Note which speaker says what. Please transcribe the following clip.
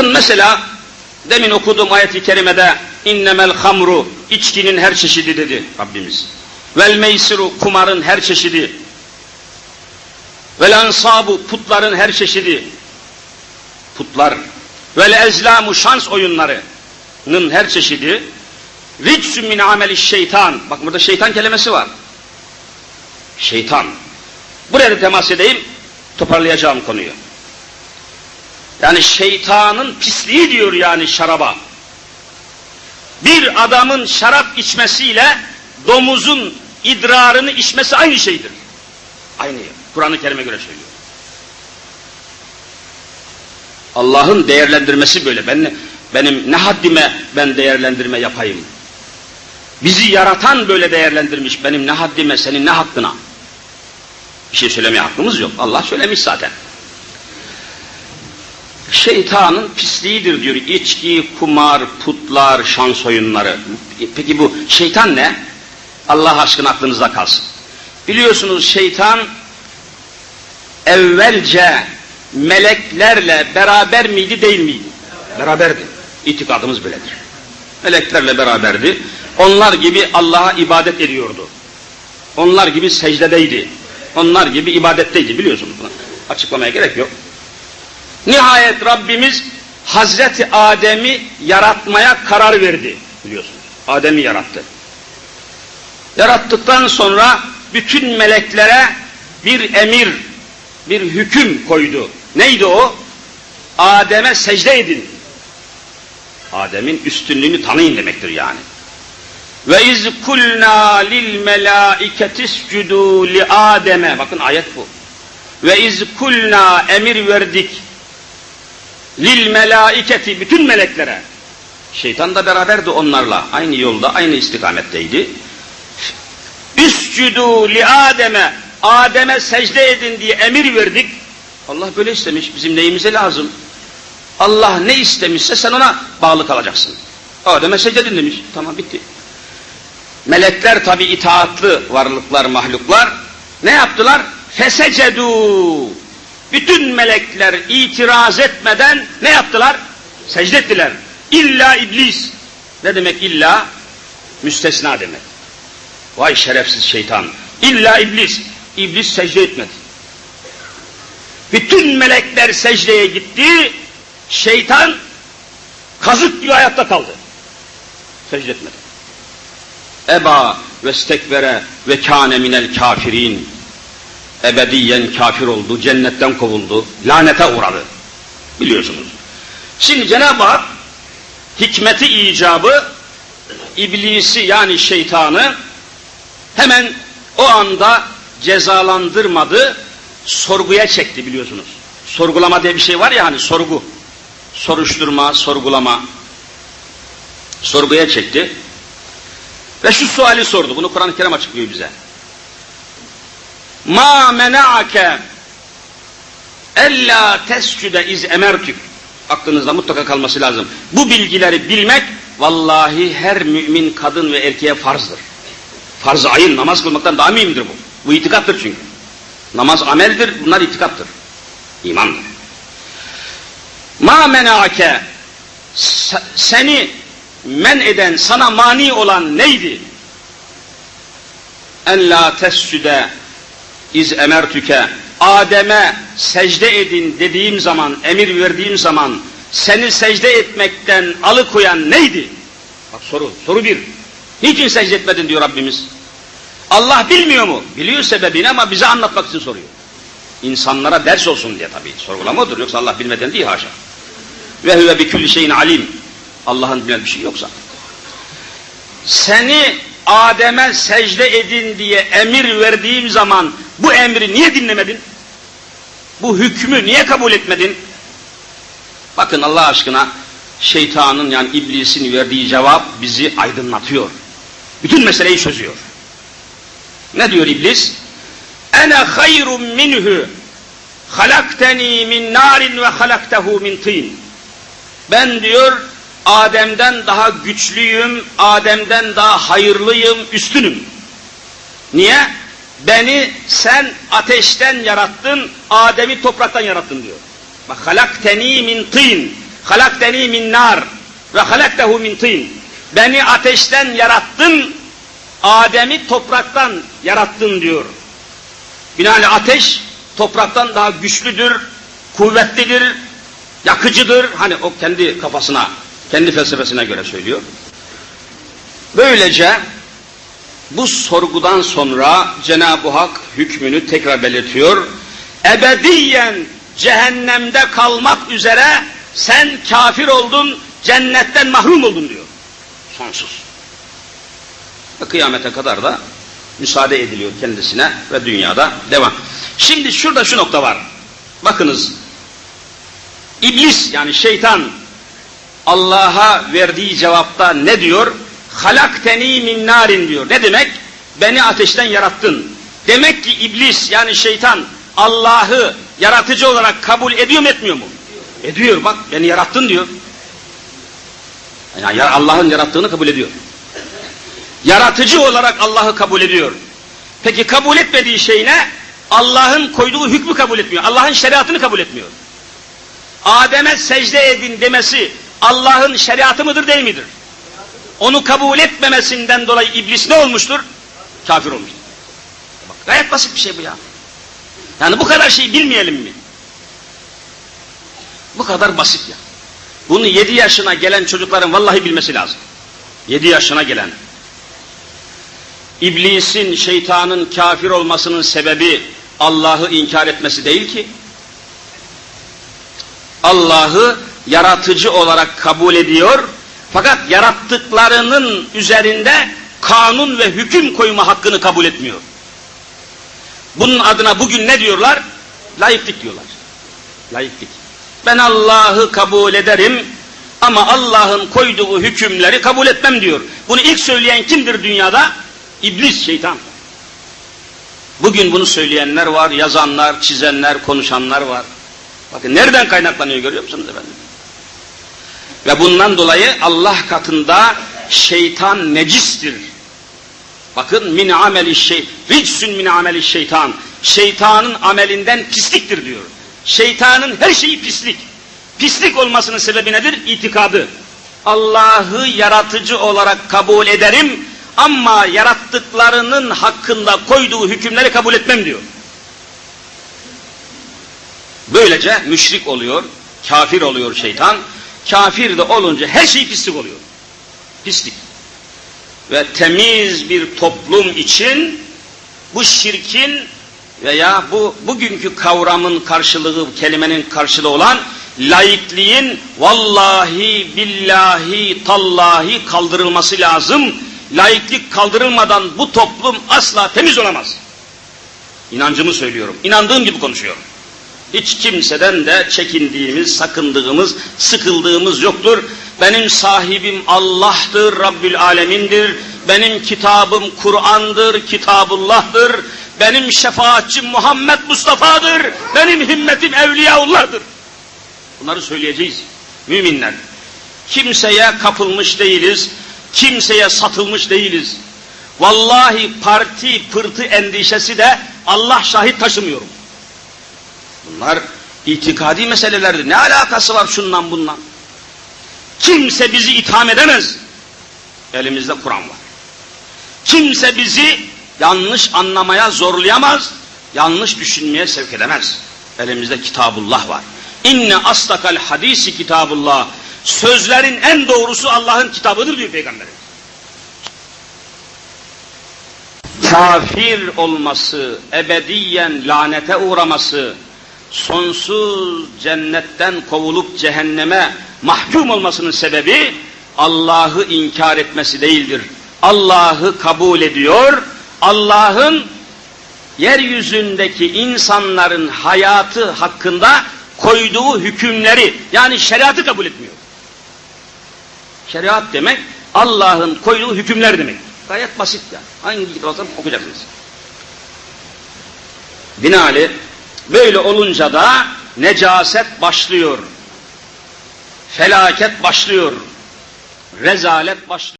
Speaker 1: Bakın mesela demin okuduğum ayet-i kerimede innemel hamru içkinin her çeşidi dedi Rabbimiz. Vel meysiru kumarın her çeşidi. Vel ansabu putların her çeşidi. Putlar. Vel ezlamu şans oyunlarının her çeşidi. Ricsun min ameli şeytan. Bak burada şeytan kelimesi var. Şeytan. Buraya da temas edeyim. Toparlayacağım konuyu. Yani şeytanın pisliği diyor yani şaraba. Bir adamın şarap içmesiyle domuzun idrarını içmesi aynı şeydir. Aynı. Kur'an-ı Kerim'e göre söylüyor. Allah'ın değerlendirmesi böyle. Ben, benim ne haddime ben değerlendirme yapayım? Bizi yaratan böyle değerlendirmiş. Benim ne haddime, senin ne hakkına? Bir şey söylemeye hakkımız yok. Allah söylemiş zaten. Şeytanın pisliğidir diyor. İçki, kumar, putlar, şans oyunları. Peki bu şeytan ne? Allah aşkına aklınızda kalsın. Biliyorsunuz şeytan evvelce meleklerle beraber miydi değil miydi? Beraberdi. İtikadımız böyledir. Meleklerle beraberdi. Onlar gibi Allah'a ibadet ediyordu. Onlar gibi secdedeydi. Onlar gibi ibadetteydi biliyorsunuz bunu. Açıklamaya gerek yok. Nihayet Rabbimiz Hazreti Adem'i yaratmaya karar verdi biliyorsunuz. Adem'i yarattı. Yarattıktan sonra bütün meleklere bir emir, bir hüküm koydu. Neydi o? Adem'e secde edin. Adem'in üstünlüğünü tanıyın demektir yani. Ve iz kulna lil melaiketi iscudu li Adem'e. Bakın ayet bu. Ve iz kulna emir verdik lil melaiketi bütün meleklere. Şeytan da beraberdi onlarla. Aynı yolda, aynı istikametteydi. Üscudu li Adem'e. Adem'e secde edin diye emir verdik. Allah böyle istemiş. Bizim neyimize lazım? Allah ne istemişse sen ona bağlı kalacaksın. Adem'e secde edin demiş. Tamam bitti. Melekler tabi itaatlı varlıklar, mahluklar. Ne yaptılar? Fesecedu. Bütün melekler itiraz etmeden ne yaptılar? Secde ettiler. İlla iblis. Ne demek illa? Müstesna demek. Vay şerefsiz şeytan. İlla iblis. İblis secde etmedi. Bütün melekler secdeye gitti. Şeytan kazık gibi hayatta kaldı. Secde etmedi. Eba ve stekbere ve kâne minel kafirin. Ebediyen kafir oldu, cennetten kovuldu, lanete uğradı. Biliyorsunuz. Şimdi Cenab-ı Hak hikmeti icabı iblisi yani şeytanı hemen o anda cezalandırmadı, sorguya çekti biliyorsunuz. Sorgulama diye bir şey var ya hani sorgu. Soruşturma, sorgulama. Sorguya çekti. Ve şu suali sordu. Bunu Kur'an-ı Kerim açıklıyor bize. Ma mena'ake ella tescüde iz emertük. Aklınızda mutlaka kalması lazım. Bu bilgileri bilmek vallahi her mümin kadın ve erkeğe farzdır. Farz-ı ayın namaz kılmaktan daha mühimdir bu. Bu itikattır çünkü. Namaz ameldir, bunlar itikattır. İmandır. Ma mena'ake seni men eden, sana mani olan neydi? En la tescüde iz emertüke Adem'e secde edin dediğim zaman, emir verdiğim zaman seni secde etmekten alıkoyan neydi? Bak soru, soru bir. Niçin secde etmedin diyor Rabbimiz. Allah bilmiyor mu? Biliyor sebebini ama bize anlatmak için soruyor. İnsanlara ders olsun diye tabii. Sorgulama odur. Yoksa Allah bilmeden değil haşa. Ve huve bi külli şeyin alim. Allah'ın bilmediği bir şey yoksa. Seni Adem'e secde edin diye emir verdiğim zaman bu emri niye dinlemedin? Bu hükmü niye kabul etmedin? Bakın Allah aşkına şeytanın yani iblisin verdiği cevap bizi aydınlatıyor. Bütün meseleyi çözüyor. Ne diyor iblis? Ene hayrun minhu halakteni min narin ve halaktehu min tin. Ben diyor Adem'den daha güçlüyüm, Adem'den daha hayırlıyım, üstünüm. Niye? Beni sen ateşten yarattın, Adem'i topraktan yarattın diyor. Bak halakteni min tin. halakteni min nar ve halaktehu min tin. Beni ateşten yarattın, Adem'i topraktan yarattın diyor. Binaenaleyh ateş topraktan daha güçlüdür, kuvvetlidir, yakıcıdır. Hani o kendi kafasına, kendi felsefesine göre söylüyor. Böylece bu sorgudan sonra Cenab-ı Hak hükmünü tekrar belirtiyor. Ebediyen cehennemde kalmak üzere sen kafir oldun, cennetten mahrum oldun diyor. Sonsuz. Ve kıyamete kadar da müsaade ediliyor kendisine ve dünyada devam. Şimdi şurada şu nokta var. Bakınız. İblis yani şeytan Allah'a verdiği cevapta ne diyor? Halakteni min narin diyor. Ne demek? Beni ateşten yarattın. Demek ki iblis yani şeytan Allah'ı yaratıcı olarak kabul ediyor mu etmiyor mu? Ediyor bak beni yarattın diyor. Yani Allah'ın yarattığını kabul ediyor. Yaratıcı olarak Allah'ı kabul ediyor. Peki kabul etmediği şey ne? Allah'ın koyduğu hükmü kabul etmiyor. Allah'ın şeriatını kabul etmiyor. Adem'e secde edin demesi Allah'ın şeriatı mıdır değil midir? Onu kabul etmemesinden dolayı iblis ne olmuştur? Kafir olmuştur. Bak, gayet basit bir şey bu ya. Yani bu kadar şeyi bilmeyelim mi? Bu kadar basit ya. Bunu yedi yaşına gelen çocukların vallahi bilmesi lazım. Yedi yaşına gelen. İblisin, şeytanın kafir olmasının sebebi Allah'ı inkar etmesi değil ki. Allah'ı yaratıcı olarak kabul ediyor fakat yarattıklarının üzerinde kanun ve hüküm koyma hakkını kabul etmiyor. Bunun adına bugün ne diyorlar? Layıklık diyorlar. Layıklık. Ben Allah'ı kabul ederim ama Allah'ın koyduğu hükümleri kabul etmem diyor. Bunu ilk söyleyen kimdir dünyada? İblis, şeytan. Bugün bunu söyleyenler var, yazanlar, çizenler, konuşanlar var. Bakın nereden kaynaklanıyor görüyor musunuz efendim? Ve bundan dolayı Allah katında şeytan necistir. Bakın min ameli şey, ricsun min ameli şeytan. Şeytanın amelinden pisliktir diyor. Şeytanın her şeyi pislik. Pislik olmasının sebebi nedir? İtikadı. Allah'ı yaratıcı olarak kabul ederim ama yarattıklarının hakkında koyduğu hükümleri kabul etmem diyor. Böylece müşrik oluyor, kafir oluyor şeytan. Kafir de olunca her şey pislik oluyor. Pislik. Ve temiz bir toplum için bu şirkin veya bu bugünkü kavramın karşılığı, kelimenin karşılığı olan laikliğin vallahi billahi tallahi kaldırılması lazım. Laiklik kaldırılmadan bu toplum asla temiz olamaz. İnancımı söylüyorum. İnandığım gibi konuşuyorum. Hiç kimseden de çekindiğimiz, sakındığımız, sıkıldığımız yoktur. Benim sahibim Allah'tır, Rabbül Alemin'dir. Benim kitabım Kur'an'dır, Kitabullah'dır. Benim şefaatçim Muhammed Mustafa'dır. Benim himmetim Evliyaullah'dır. Bunları söyleyeceğiz. Müminler. Kimseye kapılmış değiliz. Kimseye satılmış değiliz. Vallahi parti pırtı endişesi de Allah şahit taşımıyorum. Bunlar itikadi meselelerdir. Ne alakası var şundan bundan? Kimse bizi itham edemez. Elimizde Kur'an var. Kimse bizi yanlış anlamaya zorlayamaz, yanlış düşünmeye sevk edemez. Elimizde Kitabullah var. İnne astakal hadisi kitabullah. Sözlerin en doğrusu Allah'ın kitabıdır diyor Peygamberimiz. Kafir olması, ebediyen lanete uğraması, sonsuz cennetten kovulup cehenneme mahkum olmasının sebebi Allah'ı inkar etmesi değildir. Allah'ı kabul ediyor, Allah'ın yeryüzündeki insanların hayatı hakkında koyduğu hükümleri yani şeriatı kabul etmiyor. Şeriat demek Allah'ın koyduğu hükümler demek. Gayet basit yani. Hangi kitaptan okuyacaksınız. Binaenaleyh böyle olunca da necaset başlıyor. Felaket başlıyor. Rezalet başlıyor.